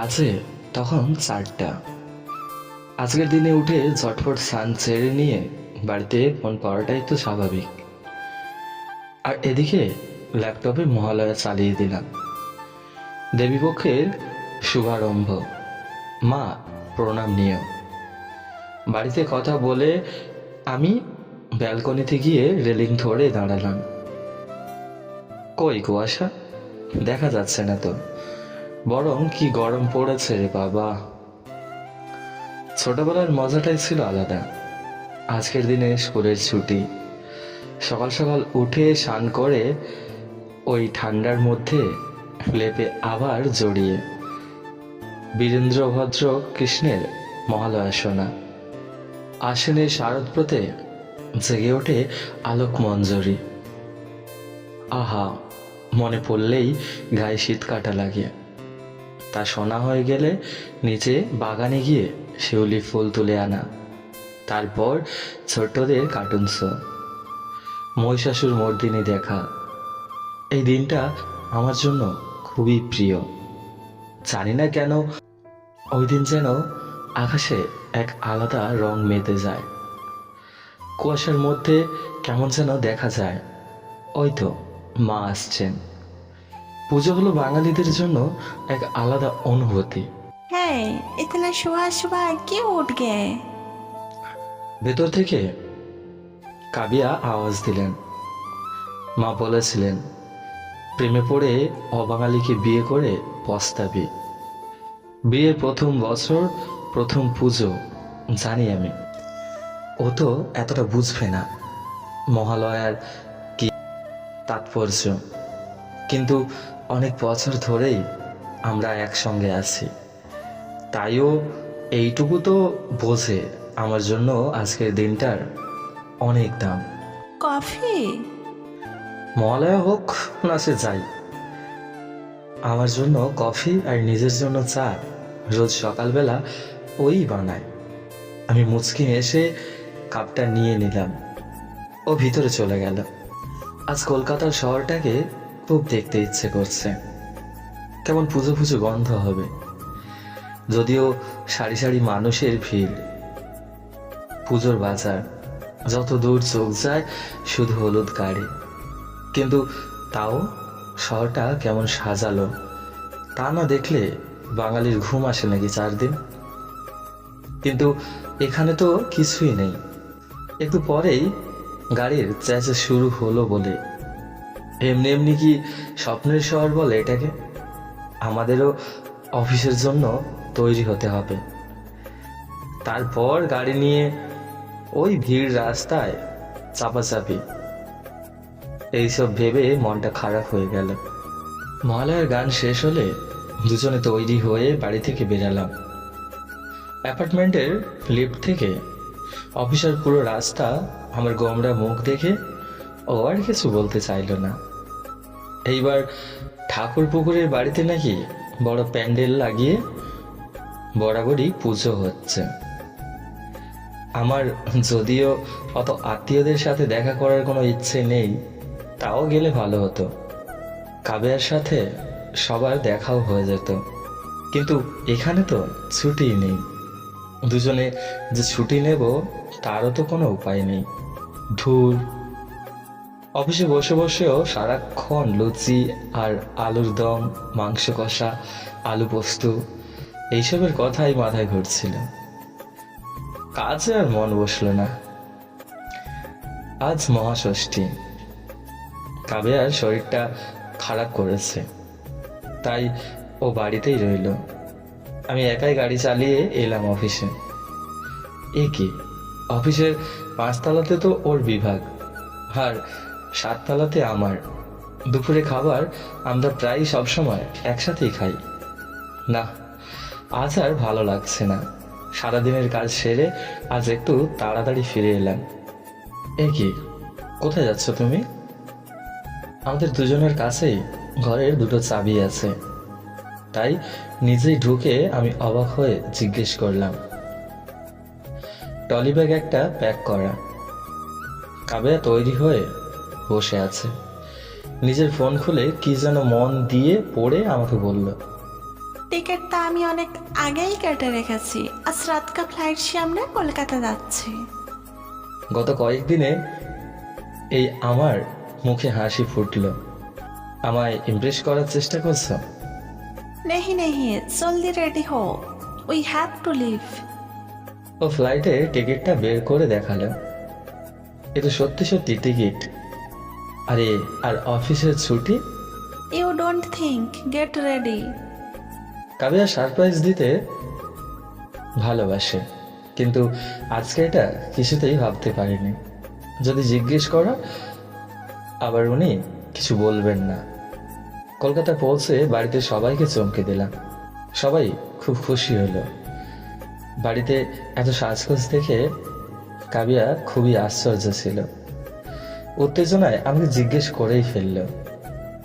বাজে, তখন চারটা। আজকের দিনে উঠে ঝটফট স্নান ছেড়ে নিয়ে বাড়িতে ফোন পাওয়াটাই তো স্বাভাবিক। আর এদিকে ল্যাপটপে মহালয়া চালিয়ে দিলাম। দেবীপক্ষের শুভারম্ভ। মা, প্রণাম নিও। বাড়িতে কথা বলে আমি ব্যালকনিতে গিয়ে রেলিং ধরে দাঁড়ালাম। কই কুয়াশা? দেখা যাচ্ছে না তো। বরং কি গরম পড়েছে রে বাবা। ছোটবেলার মজাটাই ছিল আলাদা। আজকের দিনে স্কুলের ছুটি। সকাল সকাল উঠে স্নান করে ওই ঠান্ডার মধ্যে লেপে আবার জড়িয়ে। বীরেন্দ্রভদ্র কৃষ্ণের মহালয়া শোনা। আশ্বিনের শারদপ্রতে জেগে ওঠে আলোক মঞ্জরি আহা, মনে পড়লেই গায়ে শীত কাটা লাগে। তা শোনা হয়ে গেলে নিচে বাগানে গিয়ে শিউলি ফুল তুলে আনা। তারপর ছোটদের কার্টুন শো মহিষাসুর মর্দিনী দেখা। এই দিনটা আমার জন্য খুবই প্রিয়। জানি না কেন ওই দিন যেন আকাশে এক আলাদা রং মেতে যায়। কুয়াশার মধ্যে কেমন যেন দেখা যায়। ওই তো মা আসছেন। পূজা হলো বাঙালিদের জন্য এক আলাদা অনুভূতি। হ্যাঁ ইতনা সুবাহ সুবাহ কে উঠ গে ভেতর থেকে কাবিয়া আওয়াজ দিলেন। মা বলেছিলেন প্রেমে পড়ে অবাঙালিকে বিয়ে করে পস্তাবি। বিয়ের প্রথম বছর প্রথম পুজো জানি আমি। ও তো এতটা বুঝবে না। মহালয়ার কি তাৎপর্য? কিন্তু অনেক বছর ধরেই আমরা একসঙ্গে আছি। তাইও এইটুকু তো বোঝে আমার জন্য আজকের দিনটার অনেক দাম। কফি? মহালয়া হোক না সে যাই। আমার জন্য কফি আর নিজের জন্য চা রোজ সকালবেলা ওই বানায়। আমি মুচকি এসে কাপটা নিয়ে নিলাম ও ভিতরে চলে গেল। আজ কলকাতার শহরটাকে খুব দেখতে ইচ্ছে করছে। কেমন পুজো পুজো গন্ধ হবে। যদিও সারি সারি মানুষের ভিড়। পুজোর বাজার যত দূর চোখ যায় শুধু হলুদ গাড়ি। কিন্তু তাও শহরটা কেমন সাজালো, তা না দেখলে বাঙালির ঘুম আসে নাকি চার দিন কিন্তু এখানে তো কিছুই নেই। একটু পরেই গাড়ির চেঁচে শুরু হলো বলে এমনি এমনি কি স্বপ্নের শহর বলে এটাকে? আমাদেরও অফিসের জন্য তৈরি হতে হবে। তারপর গাড়ি নিয়ে ওই ভিড় রাস্তায় চাপাচাপি। এইসব ভেবে মনটা খারাপ হয়ে গেল। মহালয়ার গান শেষ হলে দুজনে তৈরি হয়ে বাড়ি থেকে বেরালাম। অ্যাপার্টমেন্টের লিফট থেকে অফিসের পুরো রাস্তা আমার গোমরা মুখ দেখে ও আর কিছু বলতে চাইল না। এইবার ঠাকুর পুকুরের বাড়িতে নাকি বড় প্যান্ডেল লাগিয়ে বরাবরই পুজো হচ্ছে। আমার যদিও অত আত্মীয়দের সাথে দেখা করার কোনো ইচ্ছে নেই, তাও গেলে ভালো হতো। কাবেয়ার সাথে সবার দেখাও হয়ে যেত। কিন্তু এখানে তো ছুটি নেই। দুজনে যে ছুটি নেব, তারও তো কোনো উপায় নেই। ধুর অফিসে বসে বসেও সারাক্ষণ লুচি আর আলুর দম, মাংস কষা, আলু পোস্ত, এইসবের কথাই মাথায় ঘুরছিল। কাজে আর মন বসল না। আজ মহাষষ্ঠী। কাবেয়ার শরীরটা খারাপ করেছে। তাই ও বাড়িতেই রইল। আমি একাই গাড়ি চালিয়ে এলাম অফিসে। এ কি? অফিসের পাঁচতলাতে তো ওর বিভাগ। আর সাততলাতে আমার। দুপুরে খাবার আমরা প্রায় সবসময় একসাথেই খাই। না, আজ আর ভালো লাগছে না। সারাদিনের কাজ সেরে আজ একটু তাড়াতাড়ি ফিরে এলাম। এ কি, কোথায় যাচ্ছ তুমি? আমাদের দুজনের কাছেই ঘরের দুটো চাবি আছে। তাই নিজেই ঢুকে আমি অবাক হয়ে জিজ্ঞেস করলাম টলি ব্যাগ একটা প্যাক করা। কাবেয়া তৈরি হয়ে বসে আছে। নিজের ফোন খুলে কি যেন মন দিয়ে পড়ে আমাকে বলল টিকিটটা আমি অনেক আগেই কেটে রেখেছি। আজ রাতকা ফ্লাইট সামনে কলকাতা যাচ্ছি। গত কয়েকদিনে এই আমার মুখে হাসি ফুটলো। আমায় ইমপ্রেস করার চেষ্টা করছ? নেহি নেহি জলদি রেডি হো উই হ্যাভ টু লিভ ও ফ্লাইটে টিকিটটা বের করে দেখাল। এটা সত্যি সত্যি টিকিট। আরে আর অফিসের ছুটি? You don't think get ready Kabiya surprise দিতে ভালোবাসে। কিন্তু আজকে এটা কিছুতেই ভাবতে পারিনি। যদি জিজ্ঞেস করো আবার উনি কিছু বলবেন না। কলকাতা পৌঁছে বাড়িতে সবাইকে চমকে দিলাম। সবাই খুব খুশি হলো। বাড়িতে এত সাজগোজ দেখে কাবিয়া খুবই আশ্চর্য ছিল। উত্তেজনায় আমাকে জিজ্ঞেস করেই ফেলল।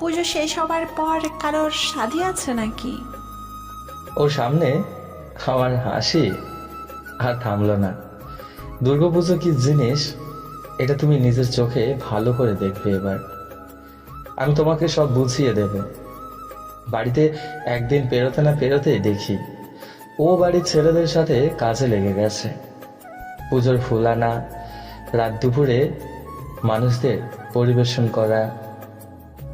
পুজো শেষ হবার পর কারোর শাদি আছে নাকি? ওর সামনে আমার হাসি আর থামলো না। দুর্গাপুজো কি জিনিস এটা তুমি নিজের চোখে ভালো করে দেখবে এবার। আমি তোমাকে সব বুঝিয়ে দেব। বাড়িতে একদিন পেরোতে না পেরোতে দেখি ও বাড়ির ছেলেদের সাথে কাজে লেগে গেছে। পুজোর ফুল আনা রাত দুপুরে মানুষদের পরিবেশন করা।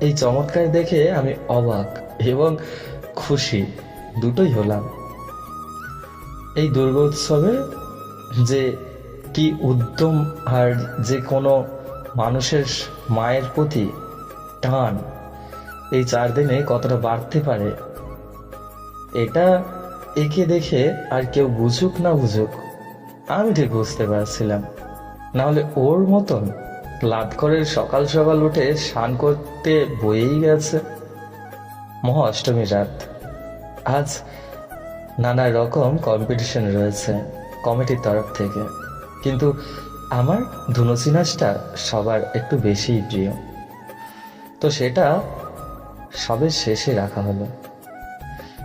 এই চমৎকার দেখে আমি অবাক এবং খুশি। দুটোই হলাম। এই দুর্গোৎসবে যে কি উদ্যম আর যে কোনো মানুষের মায়ের প্রতি টান, এই চার দিনে কতটা বাড়তে পারে, এটা একে দেখে আর কেউ বুঝুক না বুঝুক, আমি ঠিক বুঝতে পারছিলাম। নাহলে ওর মতন লাভ করে সকাল সকাল উঠে স্নান করতে বয়েই গেছে। মহা অষ্টমী রাত। আজ নানা রকম কম্পিটিশন রয়েছে কমিটির তরফ থেকে। কিন্তু আমার ধুনুচি নাচটা সবার একটু বেশিই প্রিয়। তো সেটা সবে শেষে রাখা হলো।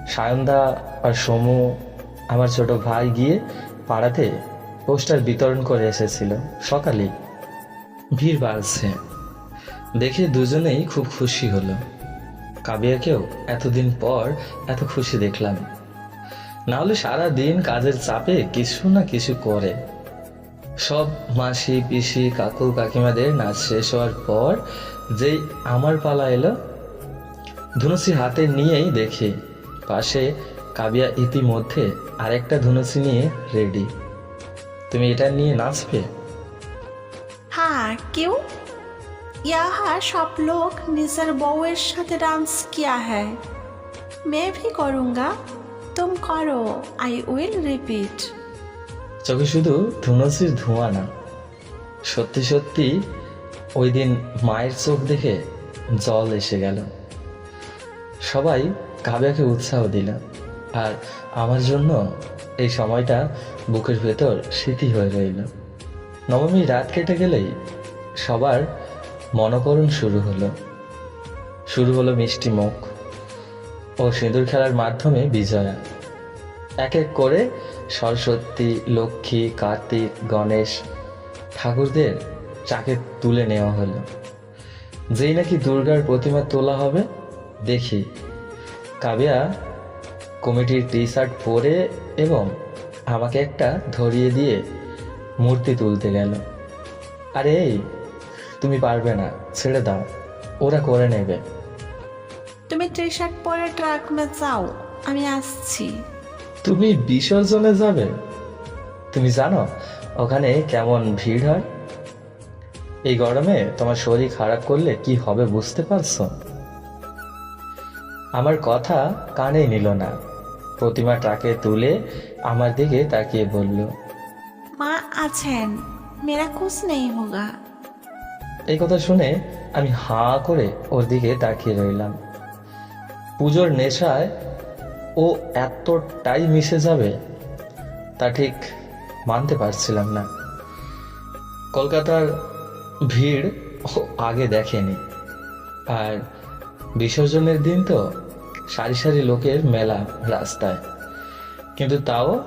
সায়নদা আর সমু আমার ছোট ভাই গিয়ে পাড়াতে পোস্টার বিতরণ করে এসেছিল সকালেই। ভিড় বাড়ছে। দেখে দুজনেই খুব খুশি হলো। কাবিয়াকেও এতদিন পর এত খুশি দেখলাম। না হলে সারা দিন কাজের চাপে কিছু না কিছু করে। সব মাসি, পিসি, কাকু, কাকিমাদের নাচ শেষ হওয়ার পর যেই আমার পালা এলো ধুনুচি হাতে নিয়েই দেখি, পাশে কাবিয়া ইতিমধ্যে আরেকটা ধুনুচি নিয়ে রেডি। তুমি এটা নিয়ে নাচবে? हाँ क्यों यहाँ सब लोग निजर बउएर साथे डांस किया है मैं भी करूँगा तुम करो आई विल रिपीट চোখে শুধু ধুনুচির ধোঁয়া না সত্যি সত্যি ওই দিন মায়ের চোখ দেখে জল এসে গেল সবাই কাব্যাকে উৎসাহ দিল আর আমার জন্য এই সময়টা বুকের ভেতর স্মৃতি হয়ে রইল নবমী রাত কেটে গেলেই সবার মনকরণ শুরু হলো। শুরু হলো মিষ্টি মুখ ও সিঁদুর খেলার মাধ্যমে বিজয়া। এক এক করে সরস্বতী, লক্ষ্মী, কার্তিক, গণেশ ঠাকুরদের চাকে তুলে নেওয়া হলো। যেই নাকি দুর্গার প্রতিমা তোলা হবে, দেখি। কাবিয়া কমিটির টি শার্ট পরে এবং আমাকে একটা ধরিয়ে দিয়ে মূর্তি তুলতে গেল। আরে এই তুমি পারবে না ছেড়ে দাও। ওরা করে নেবে। তুমি টি শার্ট পরে ট্রাক মে যাও আমি আসছি। তুমি বিসর্জনে যাবে? তুমি জানো ওখানে কেমন ভিড় হয়? এই গরমে তোমার শরীর খারাপ করলে কি হবে বুঝতে পারছ? আমার কথা কানে নিল না। প্রতিমা ট্রাকে তুলে আমার দিকে তাকিয়ে বলল মা আছেন মেরা কুছ নেই হোগা। এই কথা শুনে আমি হাঁ করে ওর দিকে তাকিয়ে রইলাম। পুজোর নেশায় ও এতটাই মিশে যাবে তা ঠিক মানতে পারছিলাম না। কলকাতার ভিড় ও আগে দেখেনি। আর বিসর্জনের দিন তো সারি সারি লোকের মেলা রাস্তায়। কিন্তু তাও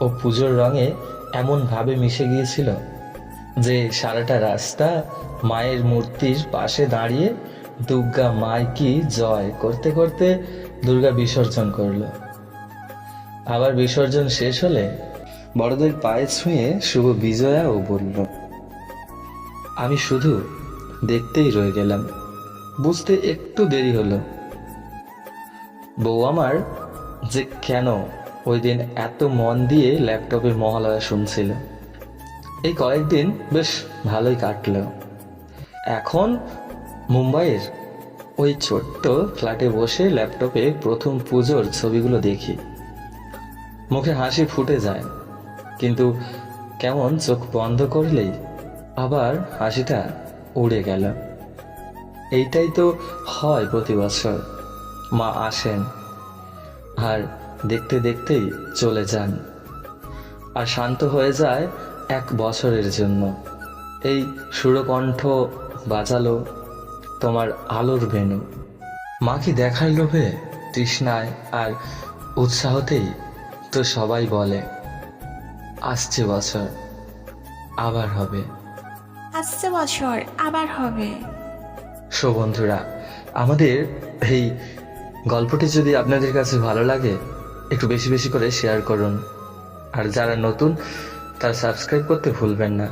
ও পুজোর রঙে এমনভাবে মিশে গিয়েছিল যে সারাটা রাস্তা মায়ের মূর্তির পাশে দাঁড়িয়ে দুর্গা মাই কি জয় করতে করতে দুর্গা বিসর্জন করল। আবার বিসর্জন শেষ হলে বড়দের পায়ে ছুঁয়ে শুভ বিজয়াও বলল, আমি শুধু দেখতেই রয়ে গেলাম। বুঝতে একটু দেরি হলো। বউ আমার যে কেন ওই দিন এত মন দিয়ে ল্যাপটপের মহালয়া শুনছিল? এই কয়েকদিন বেশ ভালোই কাটলো। এখন মুম্বাইয়ের ওই ছোট্ট ফ্ল্যাটে বসে ল্যাপটপে প্রথম পুজোর ছবিগুলো দেখি। মুখে হাসি ফুটে যায়, কিন্তু কেমন চোখ বন্ধ করলেই আবার হাসিটা উড়ে গেল। এইটাই তো হয় প্রতি বছর, মা আসেন আর দেখতে দেখতেই চলে যান। আর শান্ত হয়ে যায় এক বছরের জন্য। এই সুরকণ্ঠ বাজালো তোমার আলোর ভেনু। মা কি দেখার লোভে তৃষ্ণায় আর উৎসাহতেই তো সবাই বলে আসছে বছর আবার হবে। আসছে বছর আবার হবে। সো বন্ধুরা আমাদের এই গল্পটি যদি আপনাদের কাছে ভালো লাগে একটু বেশি বেশি করে শেয়ার করুন। আর যারা নতুন তারা সাবস্ক্রাইব করতে ভুলবেন না।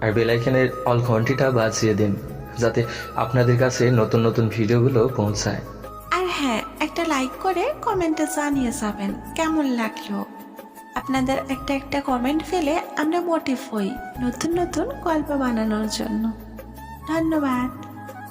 আর বেলাইখানের অল ঘন্টিটা বাজিয়ে দিন, যাতে আপনাদের কাছে নতুন নতুন ভিডিওগুলো পৌঁছায়। আর হ্যাঁ একটা লাইক করে কমেন্টে জানিয়ে যাবেন, কেমন লাগল? আপনাদের একটা একটা কমেন্ট ফেলে আমরা মোটিভ হই নতুন নতুন গল্প বানানোর জন্য। ধন্যবাদ।